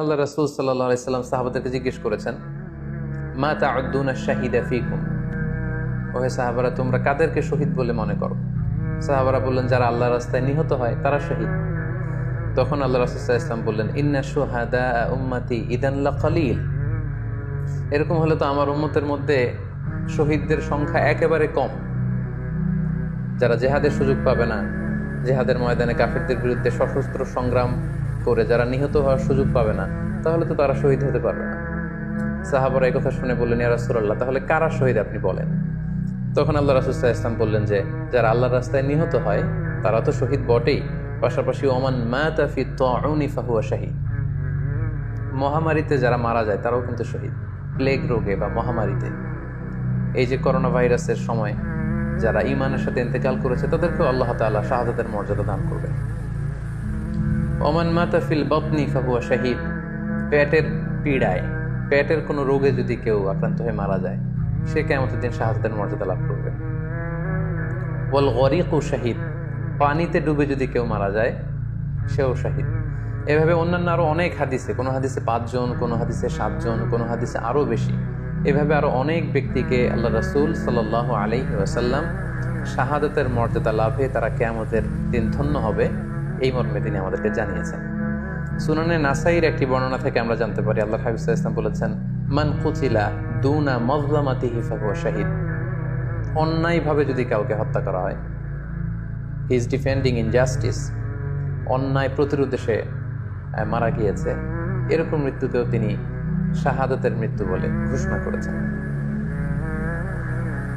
আল্লাহ রাসুল সাল্লাম সাহাবাদেরকে জিজ্ঞেস করেছেন, মা তাউদ্দুনা শাহিদা ফিকুম? ওহে সাহাবারা, তোমরা কাদেরকে শহীদ বলে মনে করো? সাহাবারা বললেন, যারা আল্লাহ রাস্তায় নিহত হয়, তারা শহীদ। তখন আল্লাহ ইসলাম বললেন, ইন্না সোহাদা উম্মাতি ইদান্লা কালিল এরকম হলে তো আমার উম্মতের মধ্যে শহীদদের সংখ্যা একেবারে কম। যারা জেহাদের সুযোগ পাবে না, জেহাদের ময়দানে কাফেরদের বিরুদ্ধে সশস্ত্র সংগ্রাম করে যারা নিহত হওয়ার সুযোগ পাবে না, তাহলে তো তারা শহীদ হতে পারবে না। সাহাবরা এই কথা শুনে বললেন, ইয়া রাসূলুল্লাহ, তাহলে কারা শহীদ আপনি বলেন? তখন আল্লাহ রাসুল্লাহ ইসলাম বললেন যে, যারা আল্লাহর রাস্তায় নিহত হয়, তারা তো শহীদ বটেই। পাশাপাশি, ওমান মাতাফি তউনি ফাহুয়া শাহীদ। মহামারীতে যারা মারা যায়, তারাও কিন্তু শহীদ। প্লেগ রোগে বা মহামারীতে। এই যে করোনা ভাইরাসের সময় যারা ইমানের সাথে ইন্তেকাল করেছে, তাদেরকেও আল্লাহ তাআলা শাহাদাতের মর্যাদা দান করবেন। ওমান মাতাফিল বপনি ফাহুয়া শাহিদ। পেটের পীড়ায়, পেটের কোনো রোগে যদি কেউ আক্রান্ত হয়ে মারা যায়, সে কেমতের দিন শাহাদাতের মর্যাদা লাভ করবে। বল গরিক ও শাহিদ, পানিতে ডুবে যদি কেউ মারা যায়, সেও শাহিদ। এভাবে অন্যান্য আরও অনেক হাদিসে, কোনো হাদিসে পাঁচজন, কোনো হাদিসে সাতজন, কোনো হাদিসে আরও বেশি, এভাবে আরও অনেক ব্যক্তিকে আল্লাহ রাসূল সাল্লাহ আলাইহি ওয়াসাল্লাম শাহাদতের মর্যাদা লাভে তারা কেয়ামতের দিন ধন্য হবে। এই মর্মে তিনি আমাদেরকে জানিয়েছেন। সুনানে নাসাইর একটি বর্ণনা থেকে আমরা জানতে পারি, আল্লাহ হাবিব ইসলাম বলেছেন, মান কুচিলা দুনা মজলামাতি হিফাহুয়া শাহিদ। অন্যায়ভাবে যদি কাউকে হত্যা করা হয় হি ইজ ডিফেন্ডিং ইনজাস্টিস অন্যায় প্রতিরোধে সে মারা গিয়েছে। এরকম মৃত্যুতেও তিনি শাহাদতের মৃত্যু বলে ঘোষণা করেছেন।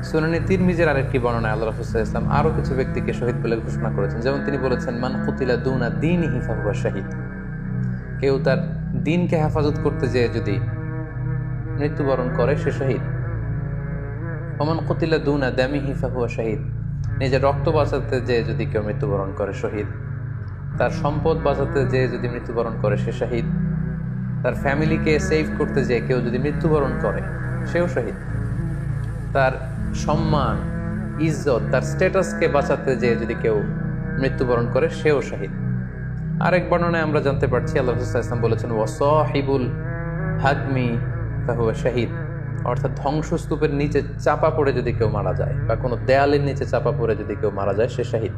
সুনানি তিরমিজের আরেকটি বর্ণনায় আল্লাহ রসুল ইসলাম আরও কিছু ব্যক্তিকে শহীদ বলে ঘোষণা করেছেন। যেমন তিনি বলেছেন, মান কুতিলা দুনা দিন হিফাহুয়া শাহিদ। কেউ তার দিনকে হেফাজত করতে যেয়ে যদি মৃত্যুবরণ করে, সে শহীদ। অমন কুতিলা দুনা দামি হিফাহুয়া শাহিদ। নিজের রক্ত বাঁচাতে যেয়ে যদি কেউ মৃত্যুবরণ করে, শহীদ। তার সম্পদ বাঁচাতে যেয়ে যদি মৃত্যুবরণ করে, সে শহীদ। তার ফ্যামিলিকে সেভ করতে যেয়ে কেউ যদি মৃত্যুবরণ করে, সেও শহীদ। তার সম্মান, ইজ্জত, তার স্ট্যাটাসকে বাঁচাতে যেয়ে যদি কেউ মৃত্যুবরণ করে, সেও শহীদ। আরেক বর্ণনায় আমরা জানতে পারছি, আল্লাহ ইসলাম বলেছেন, ওয়াসহিবুল হাদমি ফাহুয়া শাহিদ। অর্থাৎ ধ্বংসস্তূপের নিচে চাপা পড়ে যদি কেউ মারা যায়, বা কোনো দেয়ালের নিচে চাপা পড়ে যদি কেউ মারা যায়, সে শাহিদ।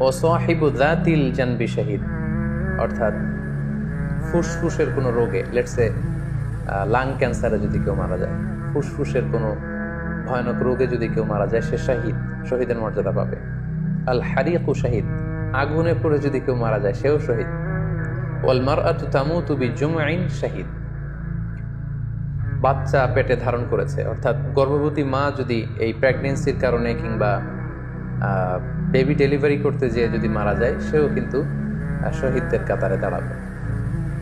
ও সাহিবু দাতিল জানবি শাহিদ। অর্থাৎ ফুসফুসের কোনো রোগে লেটসে লাং ক্যান্সারে যদি কেউ মারা যায়। ফুসফুসের কোনো ভয়ানক রোগে যদি কেউ মারা যায়, সে শাহিদ, শহীদের মর্যাদা পাবে। আল হারিকু শাহিদ, আগুনে পড়ে যদি কেউ মারা যায়, সেও শহীদ। ওয়াল মার আতু তামুতু বি জুমাইন শাহিদ। বাচ্চা পেটে ধারণ করেছে, অর্থাৎ গর্ভবতী মা যদি এই প্রেগনেন্সির কারণে কিংবা বেবি ডেলিভারি করতে যেয়ে যদি মারা যায়, সেও কিন্তু শহীদদের কাতারে দাঁড়াবে।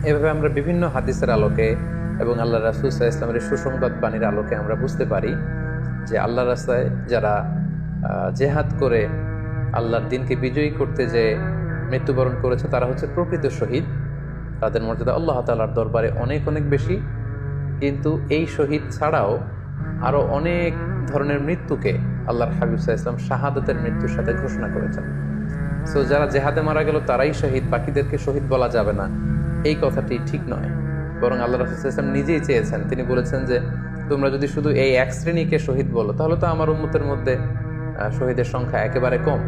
এভাবে আমরা বিভিন্ন হাদিসের আলোকে এবং আল্লাহ রাসুল সাহা ইসলামের সুসংবাদ বাণীর আলোকে আমরা বুঝতে পারি যে আল্লাহ রাস্তায় যারা জেহাদ করে আল্লাহর দিনকে বিজয়ী করতে যে মৃত্যুবরণ করেছে, তারা হচ্ছে প্রকৃত শহীদ। তাদের মর্যাদা আল্লাহ তালার দরবারে অনেক অনেক বেশি। কিন্তু এই শহীদ ছাড়াও আরও অনেক ধরনের মৃত্যুকে আল্লাহর হাবিব সাহা ইসলাম শাহাদতের মৃত্যুর সাথে ঘোষণা করেছেন। সো যারা জেহাদে মারা গেল, তারাই শহীদ, বাকিদেরকে শহীদ বলা যাবে না। এই কথাটি ঠিক নয়। বরং আল্লাহ রাসুল ইসলাম নিজেই চেয়েছেন। তিনি বলেছেন যে, তোমরা যদি শুধু এই এক শ্রেণীকে শহীদ বলো, তাহলে তো আমার উন্মতের মধ্যে শহীদের সংখ্যা একেবারে কম।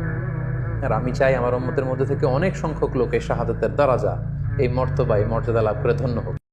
আর আমি চাই আমার উন্মতের মধ্যে থেকে অনেক সংখ্যক লোকে শাহাদতের দ্বারা যা এই মর্তবা, এই মর্যাদা লাভ করে ধন্য হোক।